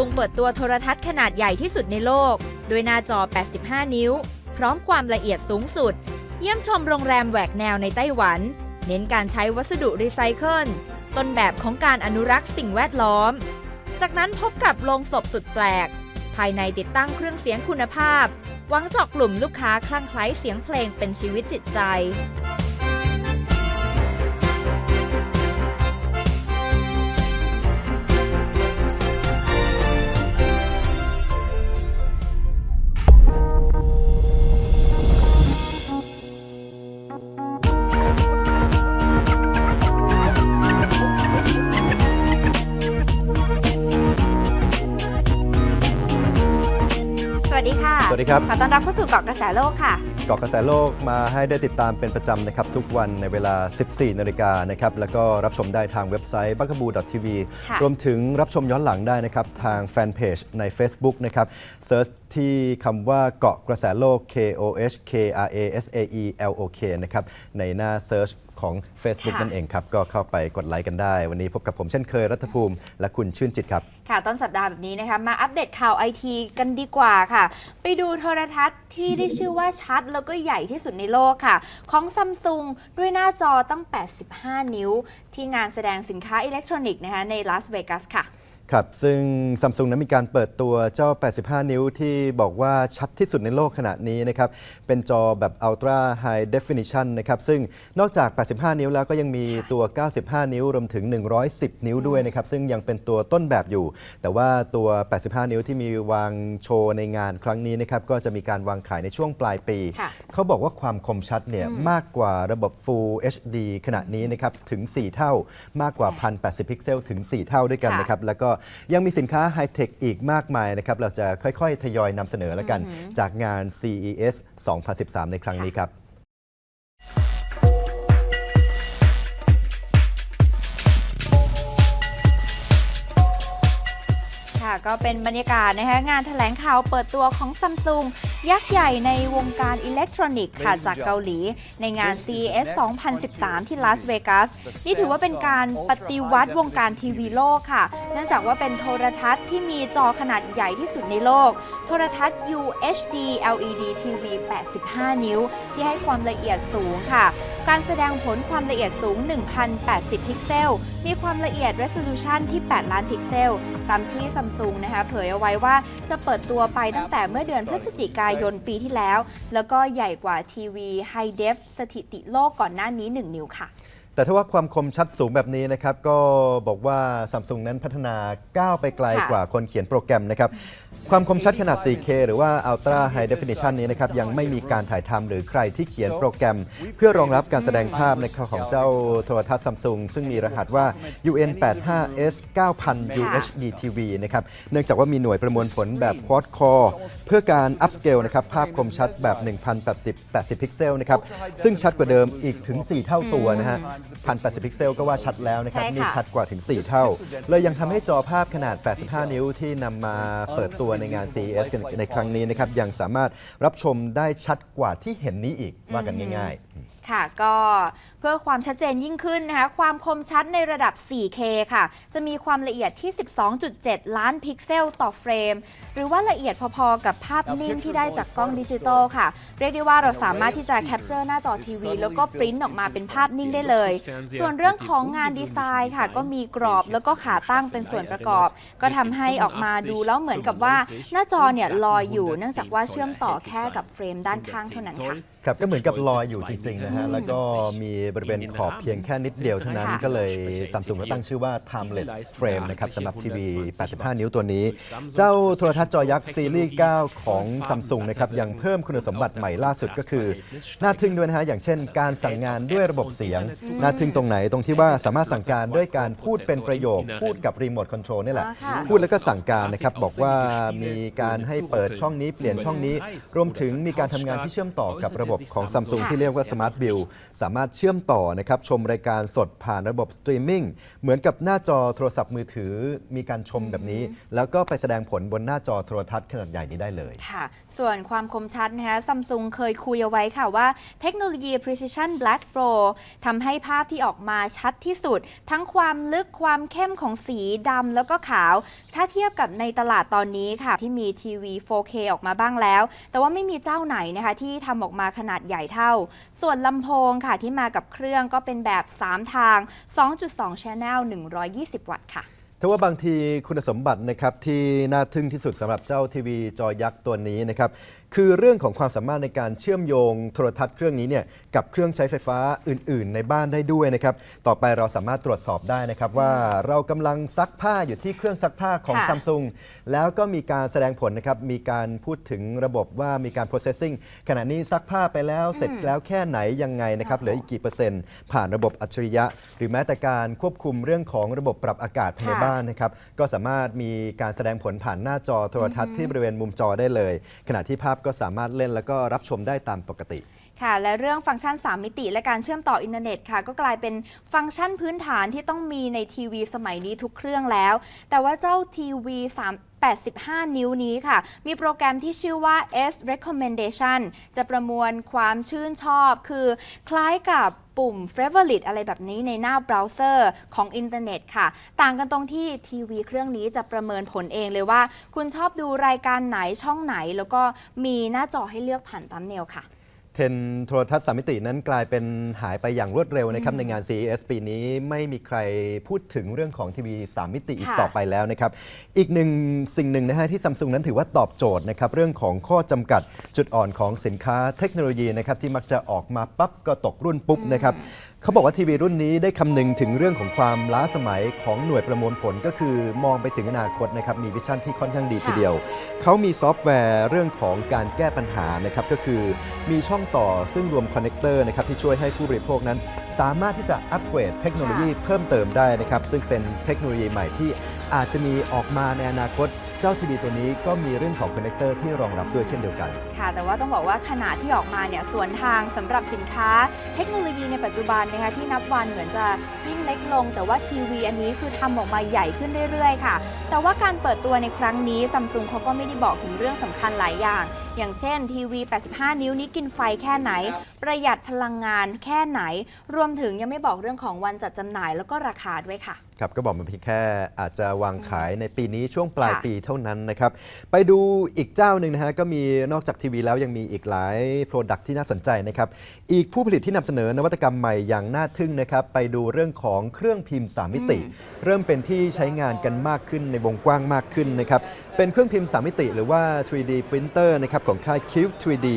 ซุงเปิดตัวโทรทัศน์ขนาดใหญ่ที่สุดในโลกด้วยหน้าจอ 85 นิ้ว พร้อมความละเอียดสูงสุด เยี่ยมชมโรงแรมแหวกแนวในไต้หวัน เน้นการใช้วัสดุรีไซเคิล ต้นแบบของการอนุรักษ์สิ่งแวดล้อม จากนั้นพบกับโรงศพสุดแปลก ภายในติดตั้งเครื่องเสียงคุณภาพ หวังเจาะกลุ่มลูกค้าคลั่งไคล้เสียงเพลงเป็นชีวิตจิตใจ ค่ะสวัสดีครับ ขอต้อนรับเข้าสู่เกาะกระแสโลกค่ะ เกาะกระแสโลกมาให้ได้ติดตามเป็นประจำนะครับ ทุกวันในเวลา 14 นาฬิกานะครับ แล้วก็รับชมได้ทางเว็บไซต์ b a k a b o o t v ค่ะรวมถึงรับชมย้อนหลังได้นะครับ ทางแฟนเพจใน Facebook นะครับเซิร์ชที่คำว่าเกาะกระแสโลก K O H K R A S A E L O K นะครับ ในหน้าเซิร์ช ของ Facebook ค่ะ นั่นเองครับ ก็เข้าไปกดไลค์กันได้ วันนี้พบกับผมเช่นเคยรัฐภูมิ และคุณชื่นจิตครับ ค่ะ ต้นสัปดาห์แบบนี้นะคะ มาอัปเดตข่าวไอทีกันดีกว่าค่ะ ไปดูโทรทัศน์ที่ได้ชื่อว่าชัด แล้วก็ใหญ่ที่สุดในโลกค่ะ ของซัมซุงด้วยหน้าจอตั้ง 85 นิ้ว ที่งานแสดงสินค้าอิเล็กทรอนิกส์นะคะในลาสเวกัสค่ะ ครับ ซึ่งซัมซุงนั้นมีการเปิดตัวเจ้า 85 นิ้วที่บอกว่าชัดที่สุดในโลกขณะนี้นะครับ เป็นจอแบบ Ultra High Definition นะครับ ซึ่งนอกจาก 85 นิ้วแล้วก็ยังมีตัว 95 นิ้ว รวมถึง 110 นิ้วด้วยนะครับ ซึ่งยังเป็นตัวต้นแบบอยู่ แต่ว่าตัว 85 นิ้วที่มีวางโชว์ในงานครั้งนี้นะครับ ก็จะมีการวางขายในช่วงปลายปีค่ะเขาบอกว่าความคมชัดเนี่ยมากกว่าระบบ Full HD ขณะนี้นะครับ ถึง 4 เท่า มากกว่า 1080 พิกเซล ถึง 4 เท่าด้วยกันค่ะนะครับ แล้วก็ยังมีสินค้าไฮเทคอีกมากมายนะครับ เราจะค่อยๆ ทยอยนำเสนอแล้วกัน จากงาน CES 2013 ในครั้งนี้ครับ ก็เป็นบรรยากาศนะคะงานแถลงข่าวเปิดตัวของซัมซุงยักษ์ใหญ่ในวงการอิเล็กทรอนิกส์ค่ะจากเกาหลี ในงาน CES 2013 ที่ลาสเวกัส นี่ถือว่าเป็นการปฏิวัติวงการทีวีโลกค่ะ เนื่องจากว่าเป็นโทรทัศน์ที่มีจอขนาดใหญ่ที่สุดในโลก โทรทัศน์ UHD LED TV 85 นิ้ว ที่ให้ความละเอียดสูงค่ะ การแสดงผลความละเอียดสูง 1,080 พิกเซล มีความละเอียด resolution ที่ 8 ล้านพิกเซล ตามที่ซัมซุงนะคะเผยเอาไว้ว่าจะเปิดตัวไปตั้งแต่เมื่อเดือนพฤศจิกายนปีที่แล้ว แล้วก็ใหญ่กว่าทีวีไฮเดฟสถิติโลกก่อนหน้านี้ 1 นิ้วค่ะ แต่ถ้าว่าความคมชัดสูงแบบนี้นะครับ ก็บอกว่าซัมซุงนั้นพัฒนาก้าวไปไกลค่ะกว่าคนเขียนโปรแกรมนะครับ ความคมชัดขนาด 4K หรือว่า Ultra High Definition นี้นะครับ ยังไม่มีการถ่ายทำหรือใครที่เขียนโปรแกรม เพื่อรองรับการแสดงภาพในของเจ้าโทรทัศน์ซัมซุงซึ่งมีรหัสว่า UN85S 9000 UHD TV นะครับ เนื่องจากว่ามีหน่วยประมวลผลแบบ Quad Core เพื่อการ upscale นะครับภาพคมชัดแบบ 1080 80 พิกเซลนะครับซึ่งชัดกว่าเดิมอีกถึง 4 เท่าตัวนะฮะ1080 พิกเซลก็ว่าชัดแล้วนะครับ ใช่ค่ะ นี่ชัดกว่าถึง 4 เท่า เลยยังทำให้จอภาพขนาด 85 นิ้วที่นำมาเปิดตัวในงาน CES กันในครั้งนี้นะครับ ยังสามารถรับชมได้ชัดกว่าที่เห็นนี้อีกว่ากันง่าย ๆ ค่ะ ก็เพื่อความชัดเจนยิ่งขึ้นนะคะ ความคมชัดในระดับ 4K ค่ะ จะมีความละเอียดที่ 12.7 ล้านพิกเซลต่อเฟรม หรือว่าละเอียดพอๆ กับภาพนิ่งที่ได้จากกล้องดิจิตอลค่ะ เรียกได้ว่าเราสามารถที่จะแคปเจอร์หน้าจอทีวี แล้วก็ปริ้นออกมาเป็นภาพนิ่งได้เลย ส่วนเรื่องของงานดีไซน์ค่ะ ก็มีกรอบแล้วก็ขาตั้งเป็นส่วนประกอบ ก็ทำให้ออกมาดูแล้วเหมือนกับว่าหน้าจอเนี่ยลอยอยู่เนื่องจากว่าเชื่อมต่อแค่กับเฟรมด้านข้างเท่านั้นค่ะครับก็เหมือนกับลอยอยู่จริงๆนะฮะแล้วก็มีบริเวณขอบเพียงแค่นิดเดียวเท่านั้นค่ะก็เลยซัมซุงก็ตั้งชื่อว่า timeless frame นะครับสำหรับทีวี 85 นิ้วตัวนี้ เจ้าโทรทัศน์จอยักษ์ซีรีส์ 9 ของซัมซุงนะครับยังเพิ่มคุณสมบัติใหม่ล่าสุดก็คือ น่าทึ่งด้วยนะฮะ อย่างเช่นการสั่งงานด้วยระบบเสียง น่าทึ่งตรงไหนตรงที่ว่าสามารถสั่งการด้วยการพูดเป็นประโยค พูดกับรีโมทคอนโทรลนี่แหละอ๋อค่ะพูดแล้วก็สั่งการนะครับบอกว่ามีการให้เปิดช่องนี้เปลี่ยนช่องนี้ รวมถึงมีการทำงานที่เชื่อมต่อกับระบบของซัมซุงที่เรียกว่า Smart Build วิว สามารถเชื่อมต่อนะครับชมรายการสดผ่านระบบสตรีมมิ่งเหมือนกับหน้าจอโทรศัพท์มือถือมีการชมแบบนี้ แล้วก็ไปแสดงผลบนหน้าจอโทรทัศน์ขนาดใหญ่นี้ได้เลย ค่ะ ส่วนความคมชัดนะคะซัมซุงเคยคุยเอาไว้ค่ะว่าเทคโนโลยี Precision Black Pro ทำให้ภาพที่ออกมาชัดที่สุด ทั้งความลึกความเข้มของสีดำแล้วก็ขาว ถ้าเทียบกับในตลาดตอนนี้ค่ะ ที่มีทีวี 4K ออกมาบ้างแล้ว แต่ว่าไม่มีเจ้าไหนนะคะที่ทำออกมาขนาดใหญ่เท่า ส่วนลำโพงค่ะที่มากับเครื่องก็เป็นแบบ 3 ทาง 2.2 Channel 120 วัตต์ค่ะถือว่าบางทีคุณสมบัตินะครับที่น่าทึ่งที่สุดสำหรับเจ้าทีวีจอยักษ์ตัวนี้นะครับ คือเรื่องของความสามารถในการเชื่อมโยงโทรทัศน์เครื่องนี้เนี่ยกับเครื่องใช้ไฟฟ้าอื่น ๆ ในบ้านได้ด้วยนะครับ ต่อไปเราสามารถตรวจสอบได้นะครับ ว่าเรากำลังซักผ้าอยู่ที่เครื่องซักผ้าของค่ะซัมซุงแล้วก็มีการแสดงผลนะครับ มีการพูดถึงระบบว่ามีการ processing ขณะนี้ซักผ้าไปแล้วเสร็จแล้วแค่ไหนยังไงนะครับเหลืออีกกี่เปอร์เซ็นต์ ผ่านระบบอัจฉริยะ หรือแม้แต่การควบคุมเรื่องของระบบปรับอากาศภายในค่ะบ้านนะครับก็สามารถมีการแสดงผลผ่านหน้าจอโทรทัศน์ที่บริเวณมุมจอได้เลย ขณะที่ภาพก็สามารถเล่นแล้วก็รับชมได้ตามปกติค่ะและเรื่องฟังก์ชัน 3 มิติ และการเชื่อมต่ออินเทอร์เน็ตค่ะ ก็กลายเป็นฟังก์ชันพื้นฐานที่ต้องมีในทีวีสมัยนี้ทุกเครื่องแล้ว แต่ว่าเจ้าทีวี3 85 นิ้วนี้ค่ะ มีโปรแกรมที่ชื่อว่า S Recommendation จะประมวลความชื่นชอบคือคล้ายกับปุ่ม Favorite อะไรแบบนี้ในหน้าเบราว์เซอร์ของอินเทอร์เน็ตค่ะ ต่างกันตรงที่ทีวีเครื่องนี้จะประเมินผลเองเลยว่า คุณชอบดูรายการไหนช่องไหน แล้วก็มีหน้าจอให้เลือกผ่านตัมเนลค่ะ เทรนด์โทรทัศน์สามมิตินั้นกลายเป็นหายไปอย่างรวดเร็วนะครับในงาน CES ปีนี้ไม่มีใครพูดถึงเรื่องของทีวี3มิติอีกค่ะต่อไปแล้วนะครับ อีกหนึ่งสิ่งหนึ่งนะฮะที่ซัมซุงนั้นถือว่าตอบโจทย์นะครับเรื่องของข้อจำกัดจุดอ่อนของสินค้าเทคโนโลยีนะครับที่มักจะออกมาปั๊บก็ตกรุ่นปุ๊บนะครับเขาบอกว่าทีวีรุ่นนี้ได้คำนึงถึงเรื่องของความล้าสมัยของหน่วยประมวลผลก็คือมองไปถึงอนาคตนะครับมีวิชั่นที่ค่อนข้างดีทีเดียว เขามีซอฟต์แวร์เรื่องของการแก้ปัญหานะครับก็คือมีช่องต่อซึ่งรวมคอนเนคเตอร์นะครับที่ช่วยให้ผู้บริโภคนั้น สามารถที่จะอัปเกรดเทคโนโลยีเพิ่มเติมได้นะครับซึ่งเป็นเทคโนโลยีใหม่ที่อาจจะมีออกมาในอนาคต เจ้าทีวีตัวนี้ก็มีเรื่องของคอนเนคเตอร์ที่รองรับด้วยเช่นเดียวกัน ค่ะ แต่ว่าต้องบอกว่าขนาดที่ออกมาเนี่ยสวนทางสำหรับสินค้าเทคโนโลยีในปัจจุบันนะคะที่นับวันเหมือนจะยิ่งเล็กลง แต่ว่าทีวีอันนี้คือทำออกมาใหญ่ขึ้นเรื่อยๆ ค่ะ แต่ว่าการเปิดตัวในครั้งนี้ซัมซุงเขาก็ไม่ได้บอกถึงเรื่องสำคัญหลายอย่าง อย่างเช่นทีวี 85 นิ้วนี้กินไฟแค่ไหน ประหยัดพลังงานแค่ไหน รวมถึงยังไม่บอกเรื่องของวันจัดจำหน่ายแล้วก็ราคาด้วยค่ะ ครับก็บอกมาเพียงแค่อาจจะวางขายในปีนี้ช่วงปลายค่ะปีเท่านั้นนะครับ ไปดูอีกเจ้าหนึ่งนะฮะก็มีนอกจากทีวีแล้วยังมีอีกหลายโปรดักที่น่าสนใจนะครับ อีกผู้ผลิตที่นำเสนอนวัตกรรมใหม่อย่างน่าทึ่งนะครับ ไปดูเรื่องของเครื่องพิมพ์ 3 มิติ เริ่มเป็นที่ใช้งานกันมากขึ้นในวงกว้างมากขึ้นนะครับ เป็นเครื่องพิมพ์ 3 มิติ หรือว่า 3D printer นะครับของค่าย Cube 3D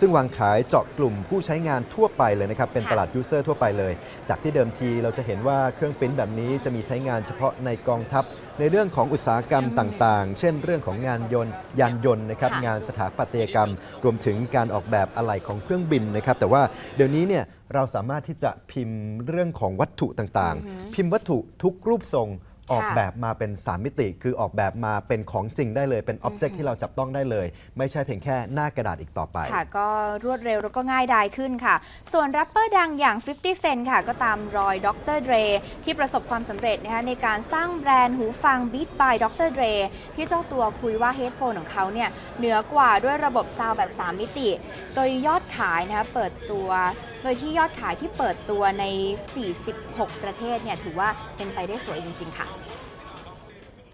ซึ่งวางขายเจาะกลุ่มผู้ใช้งานทั่วไปเลยนะครับเป็นค่ะตลาดยูเซอร์ทั่วไปเลย จากที่เดิมทีเราจะเห็นว่าเครื่องปริ้นแบบนี้จะมีใช้งานเฉพาะในกองทัพ ในเรื่องของอุตสาหกรรมต่างๆ เช่น เรื่องของงานยนต์ยานยนต์นะครับค่ะงานสถาปัตยกรรม รวมถึงการออกแบบอะไหล่ของเครื่องบินนะครับแต่ว่าเดี๋ยวนี้เนี่ยเราสามารถที่จะพิมพ์เรื่องของวัตถุต่างๆ พิมพ์วัตถุทุกรูปทรง ออกแบบมาเป็น 3 มิติ คือออกแบบมาเป็นของจริงได้เลย เป็นอ็อบเจกต์ที่เราจับต้องได้เลย ไม่ใช่เพียงแค่หน้ากระดาษอีกต่อไป ค่ะ ก็รวดเร็วแล้วก็ง่ายดายขึ้นค่ะ ส่วนแรปเปอร์ดังอย่าง 50 Cent ค่ะ ก็ตามรอยดร Dre ที่ประสบความสำเร็จนะคะในการสร้างแบรนด์หูฟัง Beat by Dr. Dre ที่เจ้าตัวคุยว่าเฮดโฟนของเขาเนี่ยเหนือกว่าด้วยระบบซาวด์แบบ 3 มิติ โดยยอด ขายนะคะเปิดตัว โดยที่ยอดขายที่เปิดตัวใน 46 ประเทศเนี่ยถือว่าเป็นไปได้สวยจริง ๆ ค่ะ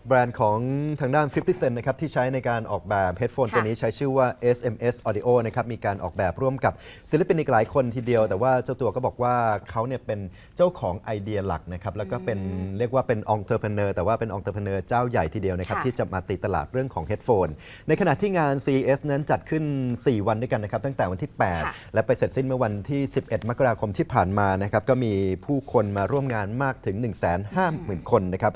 แบรนด์ของทางด้าน 50 Cent นะครับที่ใช้ในการออกแบบเฮดโฟนค่ะตัวนี้ใช้ชื่อว่า SMS Audio นะครับมีการออกแบบร่วมกับศิลปินอีกหลายคนทีเดียว แต่ว่าเจ้าตัวก็บอกว่าเขาเนี่ยเป็นเจ้าของไอเดียหลักนะครับแล้วก็เป็นเรียกว่าเป็นองค์เทอร์เพเนอร์แต่ว่าเป็นองค์เทอร์เพเนอร์เจ้าใหญ่ทีเดียวนะครับค่ะที่จะมาตีตลาดเรื่องของเฮดโฟนในขณะที่งาน CES นั้นจัดขึ้น 4 วันด้วยกันนะครับตั้งแต่วันที่ค่ะ8และไปเสร็จสิ้นเมื่อวันที่ 11 มกราคมที่ผ่านมานะครับก็มีผู้คนมาร่วมงานมากถึง 150,000 คนนะครับ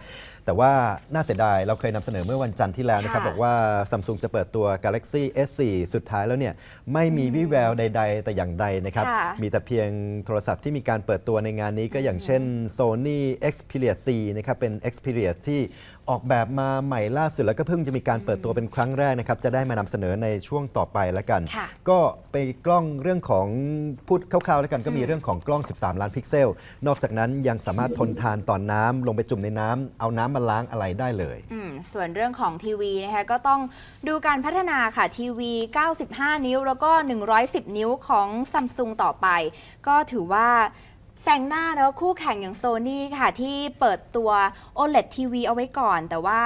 แต่ว่าน่าเสียดายเราเคยนำเสนอเมื่อวันจันทร์ที่แล้วนะครับ ค่ะบอกว่า Samsung จะเปิดตัว Galaxy S4 สุดท้ายแล้วเนี่ยไม่มีวิแววใด ๆ แต่อย่างใดนะครับ ค่ะ มีแต่เพียงโทรศัพท์ที่มีการเปิดตัวในงานนี้ก็อย่างเช่น Sony Xperia C นะครับเป็น Xperia ที่ ออกแบบมาใหม่ล่าสุด แล้วก็เพิ่งจะมีการเปิดตัวเป็นครั้งแรกนะครับ จะได้มานำเสนอในช่วงต่อไปแล้วกัน ค่ะก็ไปกล้องเรื่องของพูดคร่าวๆแล้วกันก็มีเรื่องของกล้อง 13 ล้านพิกเซล นอกจากนั้นยังสามารถทนทานต่อนน้ำลงไปจุ่มในน้ำเอาน้ำมาล้างอะไรได้เลย อืมส่วนเรื่องของทีวีนะคะก็ต้องดูการพัฒนาค่ะทีวี 95 นิ้ว แล้วก็ 110 นิ้วของซัมซุงต่อไป ก็ถือว่า แซงหน้าเนอะคู่แข่งอย่างโซ n y ค่ะ ที่เปิดตัว OLED TV เอาไว้ก่อน แต่ว่า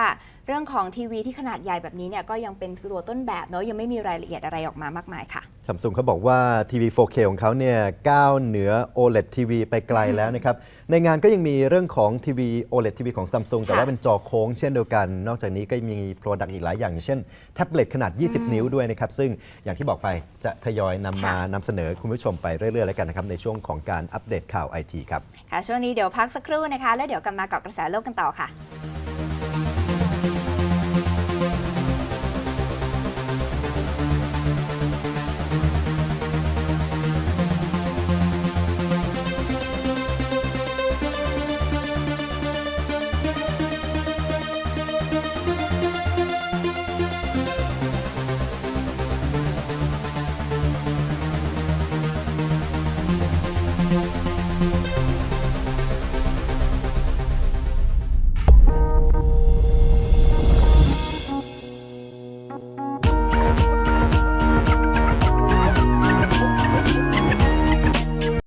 เรื่องของทีวีที่ขนาดใหญ่แบบนี้เนี่ยก็ยังเป็นตัวต้นแบบเนอะยังไม่มีรายละเอียดอะไรออกมามากมายค่ะซัมซุงเขาบอกว่าทีวี 4K ของเขาเนี่ยก้าวเหนือ OLED TV ไปไกลแล้วนะครับ ในงานก็ยังมีเรื่องของทีวี OLED TV ของซัมซุงแต่ว่าเป็นจอโค้งเช่นเดียวกัน นอกจากนี้ก็มีโปรดักต์อีกหลายอย่างอย่างเช่นแท็บเล็ตขนาด 20 นิ้วด้วยนะครับ ซึ่งอย่างที่บอกไปจะทยอยนำมาค่ะนำเสนอคุณผู้ชมไปเรื่อยๆแล้วกันนะครับในช่วงของการอัปเดตข่าวไอทีครับค่ะช่วงนี้เดี๋ยวพักสักครู่นะคะ แล้วเดี๋ยวกลับมาเกาะกระแสโลกกันต่อค่ะ